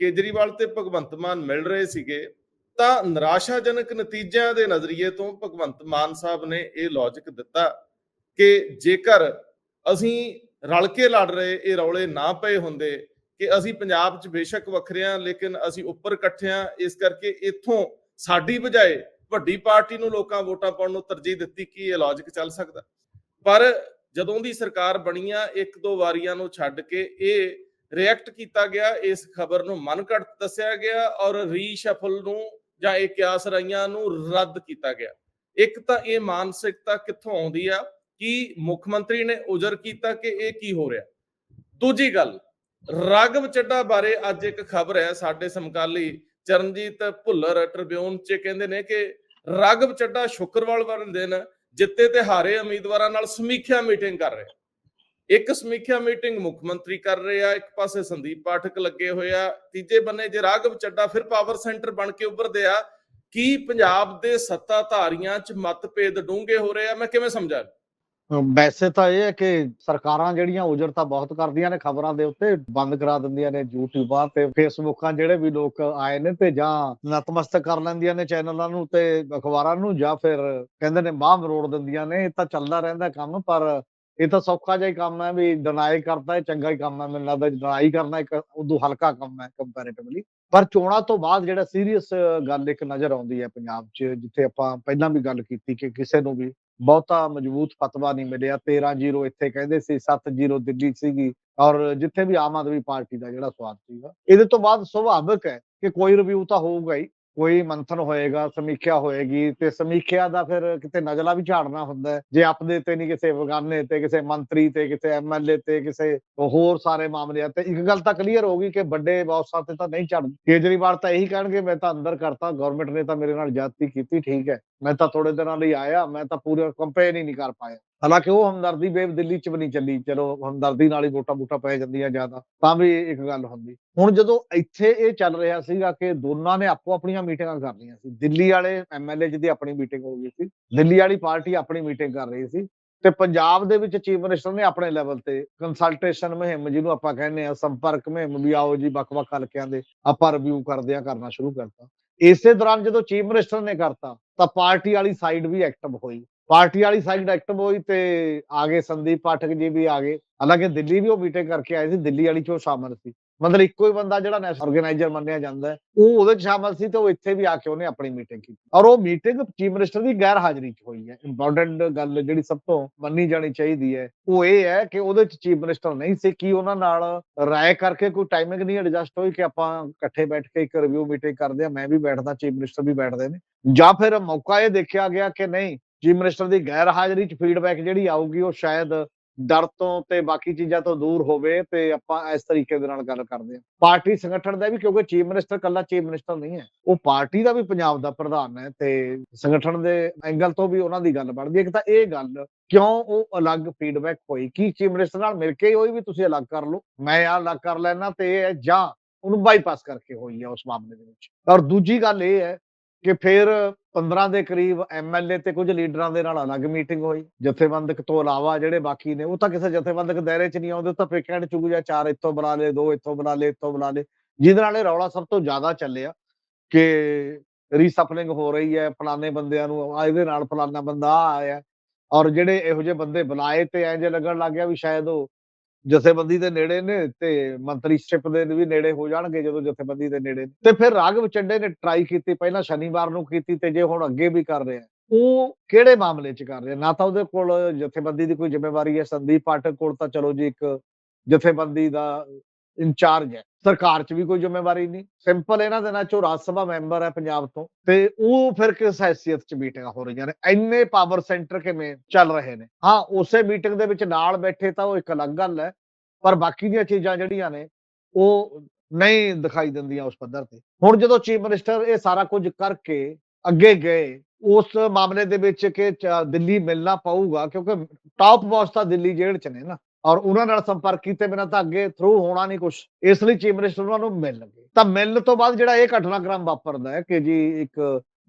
ਕੇਜਰੀਵਾਲ ਤੇ ਭਗਵੰਤ ਮਾਨ ਮਿਲ ਰਹੇ ਸੀਗੇ, ਤਾਂ ਨਿਰਾਸ਼ਾਜਨਕ ਨਤੀਜਿਆਂ ਦੇ ਨਜ਼ਰੀਏ ਤੋਂ ਭਗਵੰਤ ਮਾਨ ਸਾਹਿਬ ਨੇ ਇਹ ਲੌਜੀਕ ਦਿੱਤਾ ਕਿ ਜੇਕਰ ਅਸੀਂ ਰਲ ਕੇ ਲੜ ਰਹੇ, ਇਹ ਰੌਲੇ ਨਾ ਪਏ ਹੁੰਦੇ, ਕਿ ਅਸੀਂ ਪੰਜਾਬ 'ਚ ਬੇਸ਼ੱਕ ਵੱਖਰੇ ਵੱਖਰਿਆਂ ਲੇਕਿਨ ਅਸੀਂ ਉੱਪਰ ਇਕੱਠੇ ਇਕੱਠਿਆਂ ਇਸ ਕਰਕੇ ਇੱਥੋਂ ਸਾਡੀ ਬਜਾਏ ਵੱਡੀ ਪਾਰਟੀ ਨੂੰ ਲੋਕਾਂ ਵੋਟਾਂ ਪਾਉਣ ਨੂੰ ਤਰਜੀਹ ਦਿੱਤੀ, ਕਿ ਇਹ ਲੌਜੀਕ ਚੱਲ ਸਕਦਾ? ਪਰ ਜਦੋਂ ਦੀ ਸਰਕਾਰ ਬਣੀ ਆ, ਇੱਕ ਦੋ ਵਾਰੀਆਂ ਨੂੰ ਛੱਡ ਕੇ ਇਹ ਰਿਐਕਟ ਕੀਤਾ ਗਿਆ, ਇਸ ਖਬਰ ਨੂੰ ਮਨਘੜਤ ਦੱਸਿਆ ਗਿਆ ਔਰ ਰੀਸ਼ਫਲ ਨੂੰ ਜਾਂ ਇਹ ਕਿਆਸ ਰਈਆਂ ਨੂੰ ਰੱਦ ਕੀਤਾ ਗਿਆ। ਇੱਕ ਤਾਂ ਇਹ ਮਾਨਸਿਕਤਾ ਕਿੱਥੋਂ ਆਉਂਦੀ ਆ ਕਿ ਮੁੱਖ ਮੰਤਰੀ ਨੇ ਉਜਰ ਕੀਤਾ ਕਿ ਇਹ ਕੀ ਹੋ ਰਿਹਾ। ਦੂਜੀ ਗੱਲ ਰਾਗਵ ਚੱਡਾ ਬਾਰੇ ਅੱਜ ਇੱਕ ਖਬਰ ਹੈ ਸਾਡੇ ਸਮਕਾਲੀ ਚਰਨਜੀਤ ਭੁੱਲਰ ਟ੍ਰਿਬਿਊਨ 'ਚ ਕਹਿੰਦੇ ਨੇ ਕਿ ਰਾਗਵ ਚੱਡਾ ਸ਼ੁੱਕਰਵਾਰ ਵਾਲੇ ਦਿਨ ਜਿੱਤੇ ਤੇ ਹਾਰੇ ਉਮੀਦਵਾਰਾਂ ਨਾਲ ਸਮੀਖਿਆ ਮੀਟਿੰਗ ਕਰ ਰਿਹਾ। ਇੱਕ ਸਮੀਖਿਆ ਮੀਟਿੰਗ ਮੁੱਖ ਮੰਤਰੀ ਕਰ ਰਹੇ ਆ, ਇੱਕ ਪਾਸੇ ਸੰਦੀਪ ਪਾਠਕ ਲੱਗੇ ਹੋਏ ਆ, ਤੀਜੇ ਬੰਨੇ ਜੇ ਰਾਗਵ ਚੱਡਾ ਫਿਰ ਪਾਵਰ ਸੈਂਟਰ ਬਣ ਕੇ ਉੱਭਰਦੇ ਆ, ਕੀ ਪੰਜਾਬ ਦੇ ਸੱਤਾਧਾਰੀਆਂ 'ਚ ਮਤਭੇਦ ਡੂੰਘੇ ਹੋ ਰਹੇ ਆ, ਮੈਂ ਕਿਵੇਂ ਸਮਝਾਂ? ਵੈਸੇ ਤਾਂ ਇਹ ਹੈ ਕਿ ਸਰਕਾਰਾਂ ਜਿਹੜੀਆਂ ਉਜਰ ਤਾਂ ਬਹੁਤ ਕਰਦੀਆਂ ਨੇ ਖਬਰਾਂ ਦੇ ਉੱਤੇ, ਬੰਦ ਕਰਾ ਦਿੰਦੀਆਂ ਨੇ ਯੂਟਿਊਬਾਂ ਤੇ ਫੇਸਬੁੱਕਾਂ ਜਿਹੜੇ ਵੀ ਲੋਕ ਆਏ ਨੇ ਤੇ ਜਾਂ ਨਤਮਸਤਕ ਕਰ ਲੈਂਦੀਆਂ ਨੇ ਚੈਨਲਾਂ ਨੂੰ ਤੇ ਅਖਬਾਰਾਂ ਨੂੰ ਜਾਂ ਫਿਰ ਕਹਿੰਦੇ ਨੇ ਬਾਹ ਮਰੋੜ ਦਿੰਦੀਆਂ ਨੇ, ਇਹ ਤਾਂ ਚੱਲਦਾ ਰਹਿੰਦਾ ਕੰਮ, ਪਰ ਇਹ ਤਾਂ ਸੌਖਾ ਜਿਹਾ ਹੀ ਕੰਮ ਹੈ ਵੀ ਡਿਨਾਈ ਕਰਦਾ ਹੈ ਚੰਗਾ ਹੀ ਕੰਮ ਹੈ, ਮੈਨੂੰ ਲੱਗਦਾ ਡਿਨਾਈ ਕਰਨਾ ਇੱਕ ਉਦੋਂ ਹਲਕਾ ਕੰਮ ਹੈ ਕੰਪੈਰੀਟਿਵਲੀ ਪਰ ਚੋਣਾਂ ਤੋਂ ਬਾਅਦ ਜਿਹੜਾ ਸੀਰੀਅਸ ਗੱਲ ਇੱਕ ਨਜ਼ਰ ਆਉਂਦੀ ਹੈ ਪੰਜਾਬ 'ਚ, ਜਿੱਥੇ ਆਪਾਂ ਪਹਿਲਾਂ ਵੀ ਗੱਲ ਕੀਤੀ ਕਿ ਕਿਸੇ ਨੂੰ ਵੀ ਬਹੁਤਾ ਮਜ਼ਬੂਤ ਫਤਵਾ ਨਹੀਂ ਮਿਲਿਆ। 13-0 ਇੱਥੇ ਕਹਿੰਦੇ ਸੀ 7-0 ਦਿੱਲੀ ਸੀਗੀ ਔਰ ਜਿੱਥੇ ਵੀ ਆਮ ਆਦਮੀ ਪਾਰਟੀ ਦਾ ਜਿਹੜਾ ਸਵਾਦ ਸੀਗਾ ਇਹਦੇ ਤੋਂ ਬਾਅਦ ਸੁਭਾਵਿਕ ਹੈ ਕਿ ਕੋਈ ਰਿਵਿਊ ਤਾਂ ਹੋਊਗਾ ਹੀ। ਕੋਈ ਮੰਥਨ ਹੋਏਗਾ, ਸਮੀਖਿਆ ਹੋਏਗੀ, ਤੇ ਸਮੀਖਿਆ ਦਾ ਫਿਰ ਕਿਤੇ ਨਜ਼ਲਾ ਵੀ ਝਾੜਨਾ ਹੁੰਦਾ ਹੈ। ਜੇ ਆਪਦੇ ਤੇ ਨਹੀਂ ਕਿਸੇ ਬਗਾਨੇ ਤੇ, ਕਿਸੇ ਮੰਤਰੀ ਤੇ, ਕਿਸੇ ਐਮਐਲਏ ਤੇ, ਕਿਸੇ ਹੋਰ ਸਾਰੇ ਮਾਮਲਿਆਂ ਤੇ ਇੱਕ ਗੱਲ ਤਾਂ ਕਲੀਅਰ ਹੋ ਗਈ ਕਿ ਵੱਡੇ ਬੌਸਾਂ ਤੇ ਤਾਂ ਨਹੀਂ ਝੜ ਕੇਜਰੀਵਾਲ ਤਾਂ ਇਹੀ ਕਹਿਣਗੇ, ਮੈਂ ਤਾਂ ਅੰਦਰ ਕਰਤਾ ਗਵਰਨਮੈਂਟ ਨੇ ਤਾਂ ਮੇਰੇ ਨਾਲ ਜਾਤੀ ਕੀਤੀ, ਠੀਕ ਹੈ। ਮੈਂ ਤਾਂ ਥੋੜੇ ਦਿਨਾਂ ਲਈ ਆਇਆ, ਮੈਂ ਤਾਂ ਪੂਰਾ ਕੰਪੇਨ ਹੀ ਨਹੀਂ ਕਰ ਪਾਇਆ। ਹਾਲਾਂਕਿ ਉਹ ਹਮਦਰਦੀ ਵੇਵ ਦਿੱਲੀ ਚ ਵੀ ਨਹੀਂ ਚੱਲੀ ਚਲੋ ਹਮਦਰਦੀ ਨਾਲ ਹੀ ਵੋਟਾਂ ਵੋਟਾਂ ਪੈ ਜਾਂਦੀਆਂ ਜ਼ਿਆਦਾ, ਤਾਂ ਵੀ ਇੱਕ ਗੱਲ ਹੁੰਦੀ। ਹੁਣ ਜਦੋਂ ਇੱਥੇ ਇਹ ਚੱਲ ਰਿਹਾ ਸੀਗਾ ਕਿ ਦੋਨਾਂ ਨੇ ਆਪੋ ਆਪਣੀਆਂ ਮੀਟਿੰਗਾਂ ਕਰ ਰਹੀਆਂ ਸੀ। ਦਿੱਲੀ ਵਾਲੇ ਐਮਐਲਏ ਜਿਹਦੀ ਆਪਣੀ ਮੀਟਿੰਗ ਹੋ ਗਈ ਸੀ, ਦਿੱਲੀ ਵਾਲੀ ਪਾਰਟੀ ਆਪਣੀ ਮੀਟਿੰਗ ਕਰ ਰਹੀ ਸੀ ਤੇ ਪੰਜਾਬ ਦੇ ਵਿੱਚ ਚੀਫ ਮਿਨਿਸਟਰ ਨੇ ਆਪਣੇ ਲੈਵਲ ਤੇ ਕੰਸਲਟੇਸ਼ਨ ਮੁਹਿੰਮ ਜਿਹਨੂੰ ਆਪਾਂ ਕਹਿੰਦੇ ਆ ਸੰਪਰਕ ਮੁਹਿੰਮ ਵੀ ਆਓ ਜੀ ਵੱਖ-ਵੱਖ ਹਲਕਿਆਂ ਦੇ, ਆਪਾਂ ਰਿਵਿਊ ਕਰਦੇ ਆ ਕਰਨਾ ਸ਼ੁਰੂ ਕਰਤਾ। ਇਸੇ ਦੌਰਾਨ ਜਦੋਂ ਚੀਫ ਮਿਨਿਸਟਰ ਨੇ ਕਰਤਾ, ਤਾਂ ਪਾਰਟੀ ਵਾਲੀ ਸਾਈਡ ਵੀ ਐਕਟਿਵ ਹੋਈ। ਪਾਰਟੀ ਵਾਲੀ ਸਾਈਡ ਐਕਟਿਵ ਹੋਈ ਤੇ ਆ ਗਏ, ਸੰਦੀਪ ਪਾਠਕ ਜੀ ਵੀ ਆ ਗਏ। ਹਾਲਾਂਕਿ ਦਿੱਲੀ ਵੀ ਉਹ ਮੀਟਿੰਗ ਕਰਕੇ ਆਏ ਸੀ, ਦਿੱਲੀ ਵਾਲੀ ਚ ਸ਼ਾਮਲ ਸੀ। ਮਤਲਬ ਇੱਕੋ ਹੀ ਬੰਦਾ ਜਿਹੜਾ ਨੈਸ਼ਨਲ ਆਰਗੇਨਾਈਜ਼ਰ ਮੰਨਿਆ ਜਾਂਦਾ ਉਹ ਉਹਦੇ ਚ ਸ਼ਾਮਲ ਸੀ ਤੇ ਉਹ ਇੱਥੇ ਵੀ ਆ ਕੇ ਉਹਨੇ ਆਪਣੀ ਮੀਟਿੰਗ ਕੀਤੀ। ਔਰ ਉਹ ਮੀਟਿੰਗ ਚੀਫ ਮਿਨਿਸਟਰ ਦੀ ਗੈਰ ਹਾਜ਼ਰੀ ਚ ਹੋਈ ਹੈ। ਇੰਪੋਰਟੈਂਟ ਗੱਲ ਜਿਹੜੀ ਸਭ ਤੋਂ ਮੰਨੀ ਜਾਣੀ ਚਾਹੀਦੀ ਹੈ, ਉਹ ਇਹ ਹੈ ਕਿ ਉਹਦੇ ਚ ਚੀਫ ਮਿਨਿਸਟਰ ਨਹੀਂ ਸੀ। ਕਿ ਉਹਨਾਂ ਨਾਲ ਰਾਏ ਕਰਕੇ ਕੋਈ ਟਾਈਮਿੰਗ ਨਹੀਂ ਐਡਜਸਟ ਹੋਈ ਕਿ ਆਪਾਂ ਇਕੱਠੇ ਬੈਠ ਕੇ ਇੱਕ ਰਿਵਿਊ ਮੀਟਿੰਗ ਕਰਦੇ ਆ ਮੈਂ ਵੀ ਬੈਠਦਾ ਚੀਫ ਮਿਨਿਸਟਰ ਵੀ ਬੈਠਦੇ ਨੇ? ਜਾਂ ਫਿਰ ਮੌਕਾ ਇਹ ਦੇਖਿਆ ਗਿਆ ਕਿ ਨਹੀਂ ਚੀਫ ਮਿਨਿਸਟਰ ਦੀ ਗੈਰ ਹਾਜ਼ਰੀ ਚ ਫੀਡਬੈਕ ਜਿਹੜੀ ਆਊਗੀ, ਉਹ ਸ਼ਾਇਦ ਡਰ ਤੋਂ ਤੇ ਬਾਕੀ ਚੀਜ਼ਾਂ ਤੋਂ ਦੂਰ ਹੋਵੇ ਤੇ ਆਪਾਂ ਇਸ ਤਰੀਕੇ ਦੇ ਨਾਲ ਗੱਲ ਕਰਦੇ ਹਾਂ। ਪਾਰਟੀ ਸੰਗਠਨ ਦਾ ਵੀ, ਕਿਉਂਕਿ ਚੀਫ ਮਿਨਿਸਟਰ ਕੱਲਾ ਚੀਫ ਮਿਨਿਸਟਰ ਨਹੀਂ ਹੈ, ਉਹ ਪਾਰਟੀ ਦਾ ਵੀ ਪੰਜਾਬ ਦਾ ਪ੍ਰਧਾਨ ਹੈ ਤੇ ਸੰਗਠਨ ਦੇ ਐਂਗਲ ਤੋਂ ਵੀ ਉਹਨਾਂ ਦੀ ਗੱਲ ਬਣਦੀ ਹੈ। ਕਿ ਤਾਂ ਇਹ ਗੱਲ, ਕਿਉਂ ਉਹ ਅਲੱਗ ਫੀਡਬੈਕ ਹੋਈ? ਕੀ ਚੀਫ ਮਿਨਿਸਟਰ ਨਾਲ ਮਿਲ ਕੇ ਹੋਈ ਵੀ ਤੁਸੀਂ ਅਲੱਗ ਕਰ ਲਓ? ਮੈਂ ਆ ਅਲੱਗ ਕਰ ਲੈਣਾ ਤੇ ਇਹ ਹੈ ਜਾਂ ਉਹਨੂੰ ਬਾਈਪਾਸ ਕਰਕੇ ਹੋਈ ਹੈ ਉਸ ਮਾਮਲੇ ਦੇ ਵਿੱਚ। ਔਰ ਦੂਜੀ ਗੱਲ ਇਹ ਹੈ ਕਿ ਫਿਰ 15 ਦੇ ਕਰੀਬ ਐਮਐਲਏ ਤੇ ਕੁਝ ਲੀਡਰਾਂ ਦੇ ਨਾਲ ਅਲੱਗ ਮੀਟਿੰਗ ਹੋਈ। ਜਥੇਬੰਦਕ ਤੋਂ ਇਲਾਵਾ ਜਿਹੜੇ ਬਾਕੀ ਨੇ, ਉਹ ਤਾਂ ਕਿਸੇ ਜਥੇਬੰਦਕ ਦਾਇਰੇ 'ਚ ਨਹੀਂ ਆਉਂਦੇ, ਉਹ ਤਾਂ ਪਿਕੈਂਡ ਚੁਗ ਜਾ ਚਾਰ ਇੱਥੋਂ ਬੁਲਾ ਲੇ ਦੋ ਇੱਥੋਂ ਬੁਲਾ ਲੇ ਇੱਥੋਂ ਬੁਲਾ ਲੇ ਜਿਹਦੇ ਨਾਲ ਇਹ ਰੌਲਾ ਸਭ ਤੋਂ ਜ਼ਿਆਦਾ ਚੱਲਿਆ ਕਿ ਰੀਸਫਲਿੰਗ ਹੋ ਰਹੀ ਹੈ, ਫਲਾਣੇ ਬੰਦਿਆਂ ਨੂੰ ਆ ਇਹਦੇ ਨਾਲ ਫਲਾਣਾ ਬੰਦਾ ਆ ਆਇਆ। ਔਰ ਜਿਹੜੇ ਇਹੋ ਜਿਹੇ ਬੰਦੇ ਬੁਲਾਏ ਤੇ ਐਂ ਜੇ ਲੱਗਣ ਲੱਗ ਗਿਆ ਵੀ ਸ਼ਾਇਦ ਉਹ ਜਥੇਬੰਦੀ ਦੇ ਨੇੜੇ ਨੇ ਤੇ ਮੰਤਰੀਸ਼ਿਪ ਦੇ ਵੀ ਨੇੜੇ ਹੋ ਜਾਣਗੇ ਜਦੋਂ ਜਥੇਬੰਦੀ ਦੇ ਨੇੜੇ ਤੇ ਫਿਰ ਰਾਘਵ ਚੱਡੇ ਨੇ ਟਰਾਈ ਕੀਤੀ, ਪਹਿਲਾਂ ਸ਼ਨੀਵਾਰ ਨੂੰ ਕੀਤੀ ਤੇ ਜੇ ਹੁਣ ਅੱਗੇ ਵੀ ਕਰ ਰਿਹਾ, ਉਹ ਕਿਹੜੇ ਮਾਮਲੇ 'ਚ ਕਰ ਰਿਹਾ? ਨਾ ਤਾਂ ਉਹਦੇ ਕੋਲ ਜਥੇਬੰਦੀ ਦੀ ਕੋਈ ਜ਼ਿੰਮੇਵਾਰੀ ਹੈ, ਸੰਦੀਪ ਪਾਠਕ ਕੋਲ ਤਾਂ ਚਲੋ ਜੀ ਇੱਕ ਜਥੇਬੰਦੀ ਦਾ ਇੰਚਾਰਜ ਹੈ, ਸਰਕਾਰ 'ਚ ਵੀ ਕੋਈ ਜ਼ਿੰਮੇਵਾਰੀ ਨਹੀਂ। ਸਿੰਪਲ ਇਹਨਾਂ ਦੇ ਨਾਲ ਚੋ ਰਾਜ ਸਭਾ ਮੈਂਬਰ ਹੈ ਪੰਜਾਬ ਤੋਂ ਤੇ ਉਹ ਫਿਰ ਕਿਸ ਹੈਸੀਅਤ 'ਚ ਮੀਟਿੰਗਾਂ ਹੋ ਰਹੀਆਂ ਨੇ, ਇੰਨੇ ਪਾਵਰ ਸੈਂਟਰ ਕਿਵੇਂ ਚੱਲ ਰਹੇ ਨੇ। ਹਾਂ, ਉਸੇ ਮੀਟਿੰਗ ਦੇ ਵਿੱਚ ਨਾਲ ਬੈਠੇ ਤਾਂ ਉਹ ਇੱਕ ਅਲੱਗ ਗੱਲ ਹੈ ਪਰ ਬਾਕੀ ਦੀਆਂ ਚੀਜ਼ਾਂ ਜਿਹੜੀਆਂ ਨੇ, ਉਹ ਨਹੀਂ ਦਿਖਾਈ ਦਿੰਦੀਆਂ ਉਸ ਪੱਧਰ ਤੇ। ਹੁਣ ਜਦੋਂ ਚੀਫ ਮਿਨਿਸਟਰ ਇਹ ਸਾਰਾ ਕੁਝ ਕਰਕੇ ਅੱਗੇ ਗਏ, ਉਸ ਮਾਮਲੇ ਦੇ ਵਿੱਚ ਕਿ ਦਿੱਲੀ ਮਿਲਣਾ ਪਊਗਾ, ਕਿਉਂਕਿ ਟਾਪ ਬੌਸ ਤਾਂ ਦਿੱਲੀ ਜੇਲ੍ਹ 'ਚ ਨੇ ਨਾ, ਔਰ ਉਹਨਾਂ ਨਾਲ ਸੰਪਰਕ ਕੀਤੇ ਬਿਨਾਂ ਤਾਂ ਅੱਗੇ ਥਰੂ ਹੋਣਾ ਨਹੀਂ ਕੁਝ ਇਸ ਲਈ ਚੀਫ ਮਿਨਿਸਟਰ ਉਹਨਾਂ ਨੂੰ ਮਿਲਣਗੇ ਤਾਂ ਮਿਲਣ ਤੋਂ ਬਾਅਦ ਜਿਹੜਾ ਇਹ ਘਟਨਾਕ੍ਰਮ ਵਾਪਰਦਾ ਹੈ ਕਿ ਜੀ ਇੱਕ